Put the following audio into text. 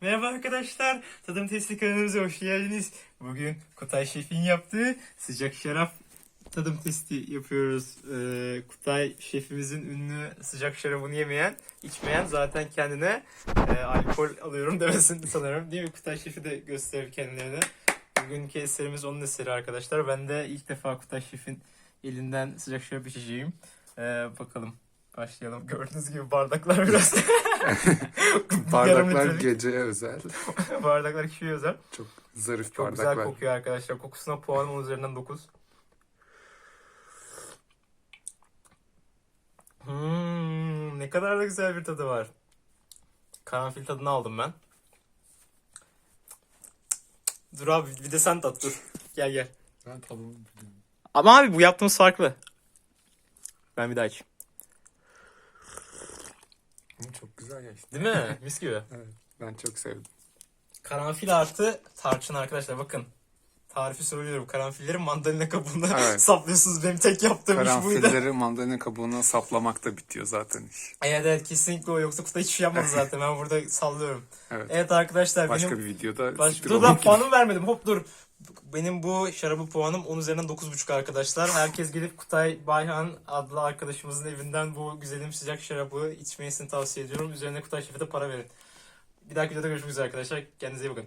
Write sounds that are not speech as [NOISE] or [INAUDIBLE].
Merhaba arkadaşlar. Tadım testi kanalımıza hoş geldiniz. Bugün Kutay Şef'in yaptığı sıcak şarap tadım testi yapıyoruz. Ee, Kutay Şefimizin ünlü sıcak şarabını yemeyen, içmeyen zaten kendine e, alkol alıyorum [LAUGHS] demesin sanırım. Değil mi? Kutay Şef'i de gösterir kendilerine. Bugünkü eserimiz onun eseri arkadaşlar. Ben de ilk defa Kutay Şef'in elinden sıcak şarap içeceğim. Ee, bakalım. Başlayalım. Gördüğünüz gibi bardaklar biraz [LAUGHS] Bardaklar geceye özel. [LAUGHS] bardaklar kişiye özel. Çok zarif Çok bardaklar. güzel kokuyor arkadaşlar. Kokusuna puanım 10 üzerinden 9. Hmm, ne kadar da güzel bir tadı var. Karanfil tadını aldım ben. Dur abi bir de sen tat dur. Gel gel. Ben tadını biliyorum. Ama abi bu yaptığımız farklı. Ben bir daha içeyim. Çok güzel geçti. Değil mi? Mis gibi. Evet. Ben çok sevdim. Karanfil artı tarçın arkadaşlar bakın. Tarifi söylüyorum. Karanfilleri mandalina kabuğuna Evet. [LAUGHS] saplıyorsunuz. Benim tek yaptığım iş buydu. Karanfilleri mandalina kabuğuna saplamakta bitiyor zaten iş. Evet evet kesinlikle o. Yoksa Kutay hiçbir şey yapmadı zaten. Ben burada sallıyorum. Evet. Evet arkadaşlar Başka benim... bir videoda Baş... Dur lan puanımı vermedim. Hop dur. Benim bu şarabı puanım 10 üzerinden 9.5 arkadaşlar. Herkes gelip Kutay Bayhan adlı arkadaşımızın evinden bu güzelim sıcak şarabı içmesini tavsiye ediyorum. Üzerine Kutay Şef'e de para verin. Bir dahaki videoda görüşmek üzere arkadaşlar. Kendinize iyi bakın.